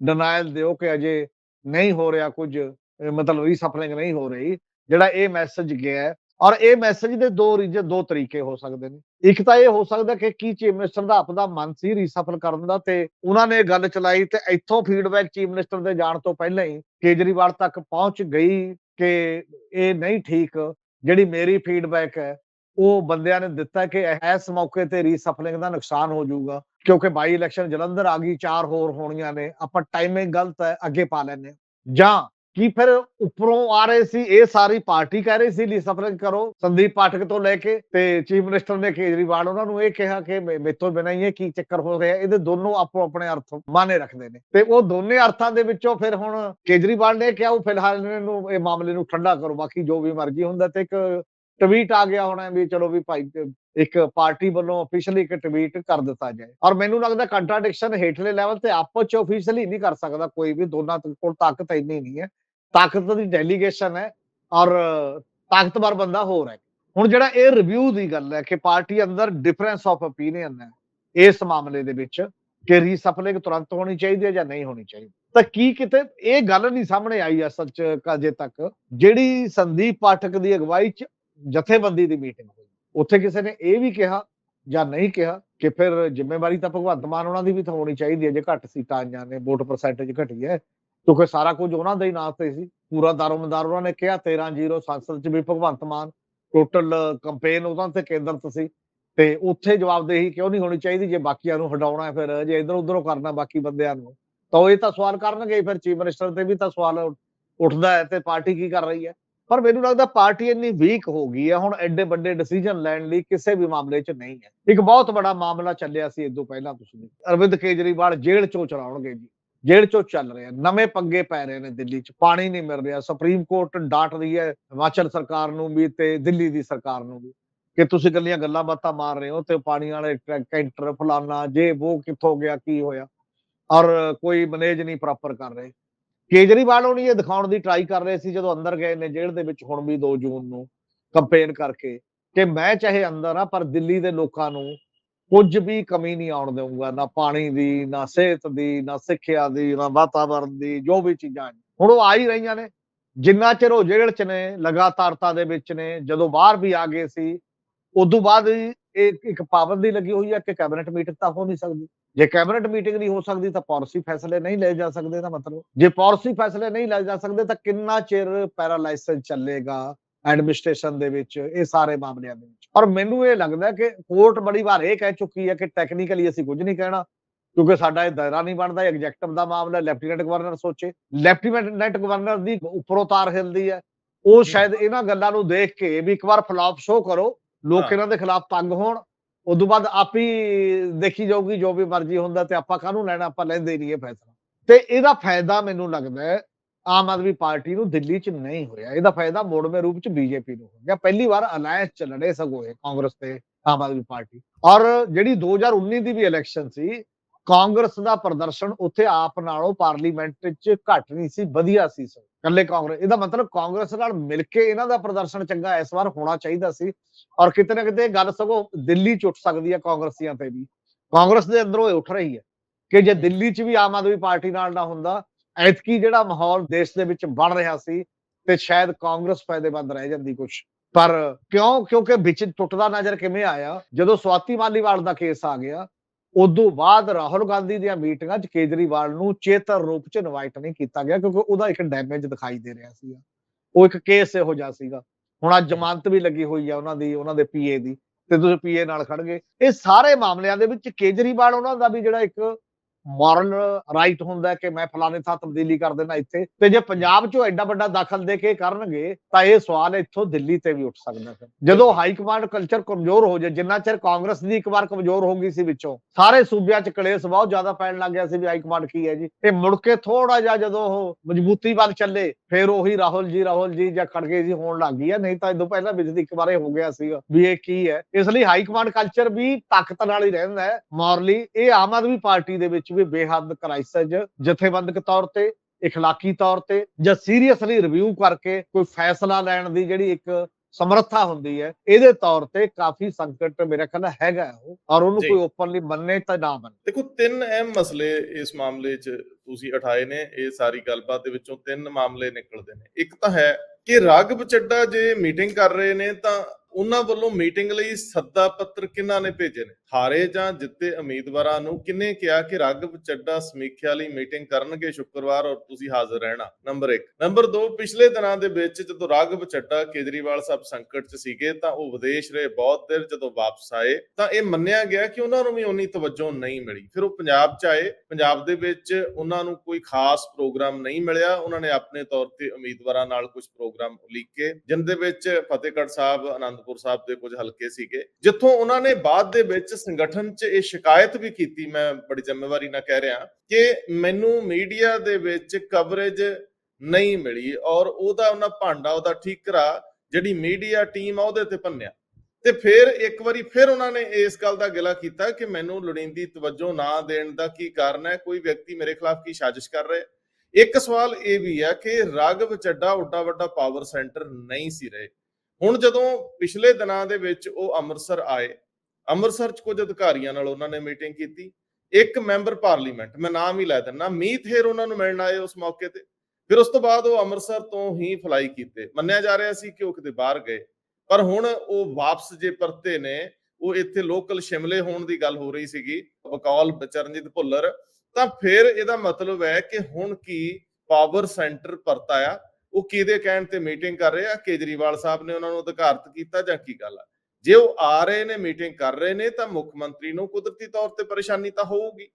ਡਿਨਾਇਲ ਦਿਓ ਕਿ ਅਜੇ ਨਹੀਂ ਹੋ ਰਿਹਾ ਕੁਝ ਅਹ ਮਤਲਬ ਰੀਸਫਲਿੰਗ ਨਹੀਂ ਹੋ ਰਹੀ, ਜਿਹੜਾ ਇਹ ਮੈਸੇਜ ਗਿਆ ਔਰ ਇਹ ਮੈਸੇਜ ਦੇ ਦੋ ਰੀਜਨ, ਦੋ ਤਰੀਕੇ ਹੋ ਸਕਦੇ ਨੇ ਇੱਕ ਤਾਂ ਇਹ ਹੋ ਸਕਦਾ ਕਿ ਕੀ ਚੀਫ ਮਿਨਿਸਟਰ ਦਾ ਆਪਦਾ ਮਨ ਸੀ ਰੀਸਫਲ ਕਰਨ ਦਾ ਤੇ ਉਹਨਾਂ ਨੇ ਗੱਲ ਚਲਾਈ ਤੇ ਇੱਥੋਂ ਫੀਡਬੈਕ ਚੀਫ ਮਿਨਿਸਟਰ ਦੇ ਜਾਣ ਤੋਂ ਪਹਿਲਾਂ ਹੀ ਕੇਜਰੀਵਾਲ ਤੱਕ ਪਹੁੰਚ ਗਈ ਕਿ ਇਹ ਨਹੀਂ ਠੀਕ, ਜਿਹੜੀ ਮੇਰੀ ਫੀਡਬੈਕ ਹੈ, ਉਹ ਬੰਦਿਆਂ ਨੇ ਦਿੱਤਾ ਕਿ ਇਸ ਮੌਕੇ ਤੇ ਰੀਸਫਲਿੰਗ ਦਾ ਨੁਕਸਾਨ ਹੋ ਜਾਊਗਾ, ਕਿਉਂਕਿ ਬਾਈ ਇਲੈਕਸ਼ਨ ਜਲੰਧਰ ਆ ਗਈ, ਚਾਰ ਹੋਰ ਹੋਣੀਆਂ ਨੇ, ਆਪਾਂ ਟਾਈਮਿੰਗ ਗਲਤ ਹੈ, ਅੱਗੇ ਪਾ ਲੈਨੇ ਹਾਂ। ਜਾਂ ਕੀ ਫਿਰ ਉੱਪਰੋਂ ਆ ਰਹੇ ਸੀ ਇਹ ਸਾਰੀ ਪਾਰਟੀ ਕਹਿ ਰਹੀ ਸੀ ਰੀਸਫਲਿੰਗ ਕਰੋ ਸੰਦੀਪ ਪਾਠਕ ਤੋਂ ਲੈ ਕੇ ਤੇ ਚੀਫ ਮਿਨਿਸਟਰ ਨੇ ਕੇਜਰੀਵਾਲ ਉਹਨਾਂ ਨੂੰ ਇਹ ਕਿਹਾ ਕਿ ਮੇਥੋਂ ਬਿਨਾਂ ਹੀ ਇਹ ਕੀ ਚੱਕਰ ਹੋ ਰਿਹਾ ਇਹਦੇ ਦੋਨੋਂ ਆਪੋ ਆਪਣੇ ਅਰਥ ਮਾਨੇ ਰੱਖਦੇ ਨੇ ਤੇ ਉਹ ਦੋਨੇ ਅਰਥਾਂ ਦੇ ਵਿੱਚੋਂ ਫਿਰ ਹੁਣ ਕੇਜਰੀਵਾਲ ਨੇ ਕਿਹਾ ਉਹ ਫਿਲਹਾਲ ਇਹਨੂੰ ਇਹ ਮਾਮਲੇ ਨੂੰ ਠੰਡਾ ਕਰੋ ਬਾਕੀ ਜੋ ਵੀ ਮਰਜ਼ੀ ਹੁੰਦਾ ਤੇ ਇੱਕ ਟਵੀਟ ਆ ਗਿਆ ਹੋਣਾ ਵੀ ਚਲੋ ਵੀ ਭਾਈ ਇੱਕ ਪਾਰਟੀ ਵੱਲੋਂ ਅਫੀਸ਼ੀਅਲੀ ਇੱਕ ਟਵੀਟ ਕਰ ਦਿੱਤਾ ਜਾਏ ਔਰ ਮੈਨੂੰ ਲੱਗਦਾ ਕੰਟਰਾਡਿਕਸ਼ਨ ਹੇਠਲੇ ਲੈਵਲ ਤੇ ਆਪਸ ਚ ਅਫੀਸ਼ੀਅਲੀ ਨਹੀਂ ਕਰ ਸਕਦਾ ਕੋਈ ਵੀ ਦੋਨਾਂ ਕੋਲ ਤਾਕਤ ਇੰਨੀ ਨਹੀਂ ਹੈ ਤਾਕਤ ਦੀ ਡੈਲੀਗੇਸ਼ਨ ਹੈ ਔਰ ਤਾਕਤਵਰ ਬੰਦਾ ਹੋਰ ਹੈ। ਹੁਣ ਜਿਹੜਾ ਇਹ ਰਿਵਿਊ ਦੀ ਗੱਲ ਹੈ ਕਿ ਪਾਰਟੀ ਅੰਦਰ ਡਿਫਰੈਂਸ ਆਫ ਓਪੀਨੀਅਨ ਹੈ, ਇਸ ਮਾਮਲੇ ਦੇ ਵਿੱਚ ਕਿ ਰੀਸਫਲਿੰਗ ਤੁਰੰਤ ਹੋਣੀ ਚਾਹੀਦੀ ਹੈ ਜਾਂ ਨਹੀਂ ਹੋਣੀ ਚਾਹੀਦੀ। ਤਾਂ ਕੀ ਕਿਤੇ ਇਹ ਗੱਲ ਨਹੀਂ ਸਾਹਮਣੇ ਆਈ ਅਸਲ ਚ ਅਜੇ ਤੱਕ, ਜਿਹੜੀ ਸੰਦੀਪ ਪਾਠਕ ਦੀ ਅਗਵਾਈ ਚ ਜਥੇਬੰਦੀ ਦੀ ਮੀਟਿੰਗ ਹੋਈ। ਉੱਥੇ ਕਿਸੇ ਨੇ ਇਹ ਵੀ ਕਿਹਾ ਜਾਂ ਨਹੀਂ ਕਿਹਾ ਕਿ ਫਿਰ ਜ਼ਿੰਮੇਵਾਰੀ ਤਾਂ ਭਗਵੰਤ ਮਾਨ ਉਹਨਾਂ ਦੀ ਵੀ ਤਾਂ ਹੋਣੀ ਚਾਹੀਦੀ ਹੈ, ਜੇ ਘੱਟ ਸੀਟਾਂ ਆਈਆਂ ਨੇ, ਵੋਟ ਪਰਸੈਂਟੇਜ ਘਟੀ ਹੈ ਕਿਉਂਕਿ ਸਾਰਾ ਕੁਝ ਉਹਨਾਂ ਦੇ ਹੀ ਨਾਂ ਤੇ ਸੀ ਪੂਰਾ ਦਾਰੋਮਦਾਰ ਉਹਨਾਂ ਨੇ ਕਿਹਾ 13-0 ਸੰਸਦ ਚ ਵੀ ਭਗਵੰਤ ਮਾਨ ਟੋਟਲ ਕੰਪੇਨ ਉਹਨਾਂ ਤੇ ਕੇਂਦਰਿਤ ਸੀ ਤੇ ਉੱਥੇ ਜਵਾਬਦੇਹੀ ਕਿਉਂ ਨਹੀਂ ਹੋਣੀ ਚਾਹੀਦੀ ਜੇ ਬਾਕੀਆਂ ਨੂੰ ਹਟਾਉਣਾ ਹੈ ਫਿਰ ਜੇ ਇਧਰ ਉਧਰੋਂ ਕਰਨਾ ਬਾਕੀ ਬੰਦਿਆਂ ਨੂੰ ਤਾਂ ਉਹ ਇਹ ਤਾਂ ਸਵਾਲ ਕਰਨਗੇ ਫਿਰ ਚੀਫ ਮਿਨਿਸਟਰ ਤੇ ਵੀ ਤਾਂ ਸਵਾਲ ਉੱਠਦਾ ਹੈ ਤੇ ਪਾਰਟੀ ਕੀ ਕਰ ਰਹੀ ਹੈ ਪਰ ਮੈਨੂੰ ਲੱਗਦਾ ਪਾਰਟੀ ਇੰਨੀ ਵੀਕ ਹੋ ਗਈ ਹੈ ਹੁਣ ਐਡੇ ਵੱਡੇ ਡਿਸੀਜਨ ਲੈਣ ਲਈ ਕਿਸੇ ਵੀ ਮਾਮਲੇ 'ਚ ਨਹੀਂ ਹੈ ਇੱਕ ਬਹੁਤ ਵੱਡਾ ਮਾਮਲਾ ਚੱਲਿਆ ਸੀ ਇਦੋਂ ਪਹਿਲਾਂ ਤੁਸੀਂ ਅਰਵਿੰਦ ਕੇਜਰੀਵਾਲ ਜੇਲ੍ਹ 'ਚੋਂ ਚਲਾਉਣਗੇ ਜੀ ਜੇਲ੍ਹ 'ਚੋਂ ਚੱਲ ਰਹੇ ਆ, ਨਵੇਂ ਪੰਗੇ ਪੈ ਰਹੇ ਨੇ ਦਿੱਲੀ 'ਚ, ਪਾਣੀ ਨਹੀਂ ਮਿਲ ਰਿਹਾ, ਸੁਪਰੀਮ ਕੋਰਟ ਡਾਂਟ ਰਹੀ ਹੈ, ਹਿਮਾਚਲ ਸਰਕਾਰ ਨੂੰ ਵੀ ਤੇ ਦਿੱਲੀ ਦੀ ਸਰਕਾਰ ਨੂੰ ਵੀ, ਕਿ ਤੁਸੀਂ ਗੱਲੀਆਂ ਗੱਲਾਂ ਬਾਤਾਂ ਮਾਰ ਰਹੇ ਹੋ ਤੇ ਪਾਣੀ ਵਾਲੇ ਕੈਂਟਰ, ਫਲਾਨਾ, ਜੇ ਉਹ ਕਿੱਥੋਂ ਗਿਆ, ਕੀ ਹੋਇਆ? ਔਰ ਕੋਈ ਮੈਨੇਜ ਨਹੀਂ ਪ੍ਰੋਪਰ ਕਰ ਰਹੇ। ਕੇਜਰੀਵਾਲ ਹੋਣੀ ਇਹ ਦਿਖਾਉਣ ਦੀ ਟਰਾਈ ਕਰ ਰਹੇ ਸੀ ਜਦੋਂ ਅੰਦਰ ਗਏ ਨੇ ਜੇਲ੍ਹ ਦੇ ਵਿੱਚ ਹੁਣ ਵੀ 2 ਜੂਨ ਨੂੰ ਕੰਪੇਨ ਕਰਕੇ ਕਿ ਮੈਂ ਚਾਹੇ ਅੰਦਰ ਆ, ਪਰ ਦਿੱਲੀ ਦੇ ਲੋਕਾਂ ਨੂੰ ਕੁਝ ਵੀ ਕਮੀ ਨਹੀਂ ਆਉਣ ਦੇਵਾਂਗਾ ਨਾ ਪਾਣੀ ਦੀ, ਨਾ ਸਿਹਤ ਦੀ, ਨਾ ਸਿੱਖਿਆ ਦੀ, ਨਾ ਵਾਤਾਵਰਣ ਦੀ, ਜੋ ਵੀ ਚੀਜ਼ਾਂ ਹੁਣ ਉਹ ਆ ਹੀ ਰਹੀਆਂ ਨੇ। ਜਿੰਨਾ ਚਿਰ ਉਹ ਜੇਲ੍ਹ 'ਚ ਨੇ, ਲਗਾਤਾਰਤਾ ਦੇ ਵਿੱਚ ਨੇ, ਜਦੋਂ ਬਾਹਰ ਵੀ ਆ ਗਏ ਸੀ, ਉਦੋਂ ਬਾਅਦ ਇਹ ਇੱਕ ਪਾਬੰਦੀ ਲੱਗੀ ਹੋਈ ਹੈ ਕਿ ਕੈਬਨਿਟ ਮੀਟਿੰਗ ਤਾਂ ਹੋ ਨਹੀਂ ਸਕਦੀ। ਜੇ ਕੈਬਨਿਟ ਮੀਟਿੰਗ ਨਹੀਂ ਹੋ ਸਕਦੀ ਤਾਂ ਪਾਲਿਸੀ ਫੈਸਲੇ ਨਹੀਂ ਲਏ ਜਾ ਸਕਦੇ ਦਾ ਮਤਲਬ। ਜੇ ਪਾਲਿਸੀ ਫੈਸਲੇ ਨਹੀਂ ਲਏ ਜਾ ਸਕਦੇ ਤਾਂ ਕਿੰਨਾ ਚਿਰ ਪੈਰਾਲਾਈਸਿਸ ਚੱਲੇਗਾ? ਐਡਮਿਨਿਸਟ੍ਰੇਸ਼ਨ ਦੇ ਵਿੱਚ ਇਹ ਸਾਰੇ ਮਾਮਲਿਆਂ ਦੇ ਵਿੱਚ। ਔਰ ਮੈਨੂੰ ਇਹ ਲੱਗਦਾ ਕਿ ਕੋਰਟ ਬੜੀ ਵਾਰ ਇਹ ਕਹਿ ਚੁੱਕੀ ਹੈ ਕਿ ਟੈਕਨੀਕਲੀ ਅਸੀਂ ਕੁਝ ਨਹੀਂ ਕਹਿਣਾ ਕਿਉਂਕਿ ਸਾਡਾ ਇਹ ਦਾਇਰਾ ਨਹੀਂ ਬਣਦਾ ਐਗਜ਼ੈਕਟਿਵ ਦਾ ਮਾਮਲਾ ਲੈਫਟੀਨੈਂਟ ਗਵਰਨਰ ਸੋਚੇ। ਲੈਫਟੀਨੈਂਟ ਗਵਰਨਰ ਦੀ ਉੱਪਰੋਂ ਤਾਰ ਹਿਲਦੀ ਹੈ। ਉਹ ਸ਼ਾਇਦ ਇਹਨਾਂ ਗੱਲਾਂ ਨੂੰ ਦੇਖ ਕੇ ਵੀ ਇੱਕ ਵਾਰ ਫਲਾਪ ਸ਼ੋ ਕਰੋ ਲੋਕ। ਇਹਨਾਂ ਦੇ ਖਿਲਾਫ ਤੰਗ ਹੋਣ ਉਦੋਂ ਬਾਅਦ ਆਪ ਹੀ ਦੇਖੀ ਜਾਊਗੀ ਜੋ ਵੀ ਮਰਜ਼ੀ ਹੁੰਦਾ ਤੇ ਆਪਾਂ ਕਾਹਨੂੰ ਲੈਣਾ ਆਪਾਂ ਲੈਂਦੇ ਨਹੀਂ ਇਹ ਫੈਸਲਾ। ਤੇ ਇਹਦਾ ਫਾਇਦਾ ਮੈਨੂੰ ਲੱਗਦਾ ਹੈ ਆਮ ਆਦਮੀ ਪਾਰਟੀ ਨੂੰ ਦਿੱਲੀ 'ਚ ਨਹੀਂ ਹੋਇਆ। ਇਹਦਾ ਫਾਇਦਾ ਮੋੜਵੇਂ ਰੂਪ 'ਚ ਬੀਜੇਪੀ ਨੂੰ ਹੋ ਗਿਆ। ਪਹਿਲੀ ਵਾਰ ਅਲਾਇੰਸ ਚ ਲੜੇ ਸਗੋਂ ਇਹ ਕਾਂਗਰਸ ਤੇ ਆਮ ਆਦਮੀ ਪਾਰਟੀ। ਔਰ ਜਿਹੜੀ 2019 ਦੀ ਵੀ ਇਲੈਕਸ਼ਨ ਸੀ, ਕਾਂਗਰਸ ਦਾ ਪ੍ਰਦਰਸ਼ਨ ਉੱਥੇ ਆਪ ਨਾਲੋਂ ਪਾਰਲੀਮੈਂਟ 'ਚ ਘੱਟ ਨਹੀਂ ਸੀ, ਵਧੀਆ ਸੀ ਸਗੋਂ। ਕੱਲੇ ਕਾਂਗਰਸ ਇਹਦਾ ਮਤਲਬ ਕਾਂਗਰਸ ਨਾਲ ਮਿਲ ਕੇ ਇਹਨਾਂ ਦਾ ਪ੍ਰਦਰਸ਼ਨ ਚੰਗਾ ਇਸ ਵਾਰ ਹੋਣਾ ਚਾਹੀਦਾ ਸੀ। ਔਰ ਕਿਤੇ ਨਾ ਕਿਤੇ ਗੱਲ ਸਗੋਂ ਦਿੱਲੀ 'ਚ ਉੱਠ ਸਕਦੀ ਹੈ ਕਾਂਗਰਸੀਆਂ ਤੇ ਵੀ। ਕਾਂਗਰਸ ਦੇ ਅੰਦਰੋਂ ਇਹ ਉੱਠ ਰਹੀ ਹੈ ਕਿ ਜੇ ਦਿੱਲੀ 'ਚ ਵੀ ਆਮ ਆਦਮੀ ਪਾਰਟੀ ਨਾਲ ਨਾ ਹੁੰਦਾ ਐਤਕੀ ਜਿਹੜਾ ਮਾਹੌਲ ਦੇਸ਼ ਦੇ ਵਿੱਚ ਬਣ ਰਿਹਾ ਸੀ ਤੇ ਸ਼ਾਇਦ ਕਾਂਗਰਸ ਫਾਇਦੇਮੰਦ ਰਹਿ ਜਾਂਦੀ ਕੁਝ ਪਰ ਕਿਉਂ? ਕਿਉਂਕਿ ਵਿੱਚ ਟੁੱਟਦਾ ਨਜ਼ਰ ਕਿਵੇਂ ਆਇਆ? ਜਦੋਂ ਸਵਾਤੀ ਮਾਲੀਵਾਲ ਦਾ ਕੇਸ ਆ ਗਿਆ, ਉਦੋਂ ਬਾਅਦ ਰਾਹੁਲ ਗਾਂਧੀ ਦੀਆਂ ਮੀਟਿੰਗਾਂ 'ਚ ਕੇਜਰੀਵਾਲ ਨੂੰ ਚੇਤਰ ਰੂਪ 'ਚ ਇਨਵਾਈਟ ਨਹੀਂ ਕੀਤਾ ਗਿਆ ਕਿਉਂਕਿ ਉਹਦਾ ਇੱਕ ਡੈਮੇਜ ਦਿਖਾਈ ਦੇ ਰਿਹਾ ਸੀਗਾ। ਉਹ ਇੱਕ ਕੇਸ ਇਹੋ ਜਿਹਾ ਸੀਗਾ। ਹੁਣ ਅੱਜ ਜ਼ਮਾਨਤ ਵੀ ਲੱਗੀ ਹੋਈ ਆ ਉਹਨਾਂ ਦੀ, ਉਹਨਾਂ ਦੇ ਪੀਏ ਦੀ। ਤੇ ਤੁਸੀਂ ਪੀਏ ਨਾਲ ਖੜ ਗਏ। ਇਹ ਸਾਰੇ ਮਾਮਲਿਆਂ ਦੇ ਵਿੱਚ ਕੇਜਰੀਵਾਲ ਉਹਨਾਂ ਦਾ ਵੀ ਜਿਹੜਾ ਇੱਕ ਮੋਰਲ ਰਾਈਟ ਹੁੰਦਾ ਕਿ ਮੈਂ ਫਲਾਣੇ ਥਾਂ ਤਬਦੀਲੀ ਕਰ ਦੇਣਾ ਇੱਥੇ। ਤੇ ਜੇ ਪੰਜਾਬ 'ਚੋਂ ਐਡਾ ਵੱਡਾ ਦਖਲ ਦੇ ਕੇ ਕਰਨਗੇ, ਤਾਂ ਇਹ ਸਵਾਲ ਇੱਥੋਂ ਦਿੱਲੀ ਤੇ ਵੀ ਉੱਠ ਸਕਦਾ ਫਿਰ ਜਦੋਂ ਹਾਈ ਕਮਾਂਡ ਕਲਚਰ ਕਮਜ਼ੋਰ ਹੋ ਜਾਏ, ਜਿੰਨਾ ਚਿਰ ਕਾਂਗਰਸ ਦੀ ਇੱਕ ਵਾਰ ਕਮਜ਼ੋਰ ਹੋ ਗਈ ਸੀ ਵਿੱਚੋਂ, ਸਾਰੇ ਸੂਬਿਆਂ 'ਚ ਕਲੇਸ਼ ਬਹੁਤ ਜ਼ਿਆਦਾ ਪੈਣ ਲੱਗ ਗਿਆ ਸੀ ਵੀ ਹਾਈ ਕਮਾਂਡ ਕੀ ਹੈ ਜੀ। ਇਹ ਮੁੜ ਕੇ ਥੋੜਾ ਜਿਹਾ ਜਦੋਂ ਉਹ ਮਜ਼ਬੂਤੀ ਵੱਲ ਚੱਲੇ, ਫਿਰ ਉਹੀ ਰਾਹੁਲ ਜੀ ਰਾਹੁਲ ਜੀ ਜਾਂ ਖੜਗੇ ਜੀ ਹੋਣ ਲੱਗ ਗਈ ਹੈ ਨਹੀਂ ਤਾਂ ਇਦੋਂ ਪਹਿਲਾਂ ਵਿੱਚ ਦੀ ਇੱਕ ਵਾਰੇ ਹੋ ਗਿਆ ਸੀਗਾ ਵੀ ਇਹ ਕੀ ਹੈ। ਇਸ ਲਈ ਹਾਈ ਕਮਾਂਡ ਕਲਚਰ ਵੀ ਤਾਕਤ ਨਾਲ ਹੀ ਰਹਿੰਦਾ ਹੈ। ਮੋਰਲੀ, ਇਹ ਆਮ ਆਦਮੀ ਪਾਰਟੀ ਦੇ ਵਿੱਚ ਵੀ ਬੇਹੱਦ ਕ੍ਰਾਈਸਿਸ ਜਥੇਬੰਦਕ ਤੌਰ ਤੇ اخلاقی ਤੌਰ ਤੇ ਜਾਂ ਸੀਰੀਅਸਲੀ ਰਿਵਿਊ ਕਰਕੇ ਕੋਈ ਫੈਸਲਾ ਲੈਣ ਦੀ ਜਿਹੜੀ ਇੱਕ ਸਮਰੱਥਾ ਹੁੰਦੀ ਹੈ ਇਹਦੇ ਤੌਰ ਤੇ ਕਾਫੀ ਸੰਕਟ ਮੇਰੇ ਖਿਆਲ ਨਾਲ ਹੈਗਾ ਉਹ ਔਰ ਉਹਨੂੰ ਜੀ। ਕੋਈ ਓਪਨਲੀ ਮੰਨੇ ਤਾਂ ਨਾ ਮੰਨੇ ਦੇਖੋ ਤਿੰਨ ਅਹਿਮ ਮਸਲੇ ਇਸ ਮਾਮਲੇ 'ਚ ਤੁਸੀਂ ਉਠਾਏ ਨੇ ਇਹ ਸਾਰੀ ਗੱਲਬਾਤ ਦੇ ਵਿੱਚੋਂ ਤਿੰਨ ਮਾਮਲੇ ਨਿਕਲਦੇ ਨੇ ਇੱਕ ਤਾਂ ਹੈ ਕਿ ਰਾਘਵ ਚੱਡਾ ਜੇ ਮੀਟਿੰਗ ਕਰ ਰਹੇ ਨੇ ਤਾਂ ਉਹਨਾਂ ਵੱਲੋਂ ਮੀਟਿੰਗ ਲਈ ਸੱਦਾ ਪੱਤਰ ਕਿਹਨਾਂ ਨੇ ਭੇਜੇ ਨੇ ਹਾਰੇ ਜਾਂ ਜਿੱਤੇ ਉਮੀਦਵਾਰਾਂ ਨੂੰ ਕਿੰਨੇ ਕਿਹਾ ਕਿ ਰਾਘਵ ਚੱਡਾ ਸਮੀਖਿਆ ਲਈ ਮੀਟਿੰਗ ਕਰਨਗੇ ਸ਼ੁੱਕਰਵਾਰ ਔਰ ਤੁਸੀਂ ਹਾਜ਼ਰ ਰਹਿਣਾ? ਨੰਬਰ 1 ਨੰਬਰ 2 ਪਿਛਲੇ ਦਿਨਾਂ ਦੇ ਵਿੱਚ ਜਦੋਂ ਰਾਘਵ ਚੱਡਾ ਕੇਜਰੀਵਾਲ ਸਾਹਿਬ ਸੰਕਟ 'ਚ ਸੀਗੇ ਤਾਂ ਉਹ ਵਿਦੇਸ਼ ਰਹੇ ਬਹੁਤ ਦੇਰ ਜਦੋਂ ਵਾਪਸ ਆਏ ਤਾਂ ਇਹ ਮੰਨਿਆ ਗਿਆ ਕਿ ਉਹਨਾਂ ਨੂੰ ਵੀ ਉਨੀ ਤਵੱਜੋ ਨਹੀਂ ਮਿਲੀ। ਫਿਰ ਉਹ ਪੰਜਾਬ 'ਚ ਆਏ। ਪੰਜਾਬ ਦੇ ਵਿੱਚ ਉਹਨਾਂ ਨੂੰ ਕੋਈ ਖਾਸ ਪ੍ਰੋਗਰਾਮ ਨਹੀਂ ਮਿਲਿਆ। ਉਹਨਾਂ ਨੇ ਆਪਣੇ ਤੌਰ ਤੇ ਉਮੀਦਵਾਰਾਂ ਨਾਲ ਕੁਝ ਪ੍ਰੋਗਰਾਮ ਉਲੀਕੇ ਜਿਨ ਦੇ ਵਿੱਚ ਫਤਿਹਗੜ੍ਹ ਸਾਹਿਬ ਆਨੰਦਪੁਰ ਸਾਹਿਬ ਦੇ ਕੁਝ ਹਲਕੇ ਸੀਗੇ। ਜਿੱਥੋਂ ਉਹਨਾਂ ਨੇ ਬਾਅਦ ਦੇ ਵਿੱਚ ਸੰਗਠਨ 'ਚ ਇਹ ਸ਼ਿਕਾਇਤ ਵੀ ਕੀਤੀ, ਮੈਂ ਬੜੀ ਜ਼ਿੰਮੇਵਾਰੀ ਨਾਲ ਕਹਿ ਰਿਹਾ, ਕਿ ਮੈਨੂੰ ਮੀਡੀਆ ਦੇ ਵਿੱਚ ਕਵਰੇਜ ਨਹੀਂ ਮਿਲੀ ਔਰ ਉਹਦਾ ਉਹਨਾਂ ਭਾਂਡਾ ਉਹਦਾ ਠੀਕਰਾ ਜਿਹੜੀ ਮੀਡੀਆ ਟੀਮ ਆ ਉਹਦੇ ਤੇ ਭੰਨਿਆ। ਤੇ ਫਿਰ ਇੱਕ ਵਾਰੀ ਫਿਰ ਉਹਨਾਂ ਨੇ ਇਸ ਗੱਲ ਦਾ ਗਿਲਾ ਕੀਤਾ ਕਿ ਮੈਨੂੰ ਲੋੜੀਂਦੀ ਤਵੱਜੋ ਨਾ ਦੇਣ ਦਾ ਕੀ ਕਾਰਨ ਹੈ, ਕੋਈ ਵਿਅਕਤੀ ਮੇਰੇ ਖਿਲਾਫ ਕੀ ਸਾਜ਼ਿਸ਼ ਕਰ ਰਿਹਾ ਇੱਕ ਸਵਾਲ ਇਹ ਵੀ ਹੈ ਕਿ ਰਾਘਵ ਚੱਡਾ ਉੱਡਾ ਵੱਡਾ ਪਾਵਰ ਸੈਂਟਰ ਨਹੀਂ ਸੀ ਰਹੇ। ਹੁਣ ਜਦੋਂ ਪਿਛਲੇ ਦਿਨਾਂ ਦੇ ਵਿੱਚ ਉਹ ਅੰਮ੍ਰਿਤਸਰ ਆਏ ਅੰਮ੍ਰਿਤਸਰ 'ਚ ਕੁਝ ਅਧਿਕਾਰੀਆਂ ਨਾਲ ਉਹਨਾਂ ਨੇ ਮੀਟਿੰਗ ਕੀਤੀ। ਇੱਕ ਮੈਂਬਰ ਪਾਰਲੀਮੈਂਟ ਮੈਂ ਨਾਮ ਹੀ ਲੈ ਦਿੰਦਾ, ਮੀਤ ਹੇਰ ਉਹਨਾਂ ਨੂੰ ਮਿਲਣ ਆਏ ਉਸ ਮੌਕੇ ਤੇ। ਫਿਰ ਉਸ ਤੋਂ ਬਾਅਦ ਉਹ ਅੰਮ੍ਰਿਤਸਰ ਤੋਂ ਹੀ ਫਲਾਈ ਕੀਤੇ। ਮੰਨਿਆ ਜਾ ਰਿਹਾ ਸੀ ਕਿ ਉਹ ਕਿਤੇ ਬਾਹਰ ਗਏ। ਪਰ ਹੁਣ ਉਹ ਵਾਪਸ ਜੇ ਪਰਤੇ ਨੇ, ਉਹ ਇੱਥੇ ਲੋਕਲ ਸ਼ਿਮਲੇ ਹੋਣ ਦੀ ਗੱਲ ਹੋ ਰਹੀ ਸੀਗੀ, ਬਕੌਲ, ਚਰਨਜੀਤ ਭੁੱਲਰ, ਤਾਂ ਫਿਰ ਇਹਦਾ ਮਤਲਬ ਹੈ ਕਿ ਹੁਣ ਕੀ ਪਾਵਰ ਸੈਂਟਰ ਪਰਤਾ ਆ ਉਹ ਕਿਹਦੇ ਕਹਿਣ ਤੇ ਮੀਟਿੰਗ ਕਰ ਰਹੇ? ਆ ਕੇਜਰੀਵਾਲ ਸਾਹਿਬ ਨੇ ਉਹਨਾਂ ਨੂੰ ਅਧਿਕਾਰਤ ਕੀਤਾ ਜਾਂ ਕੀ ਗੱਲ ਆ? ਜੇ ਉਹ ਆ ਰਹੇ ਨੇ ਮੀਟਿੰਗ ਕਰ ਰਹੇ ਨੇ, ਤਾਂ ਮੁੱਖ ਮੰਤਰੀ ਨੂੰ ਕੁਦਰਤੀ ਤੌਰ ਤੇ ਪਰੇਸ਼ਾਨੀ ਤਾਂ ਹੋਊਗੀ।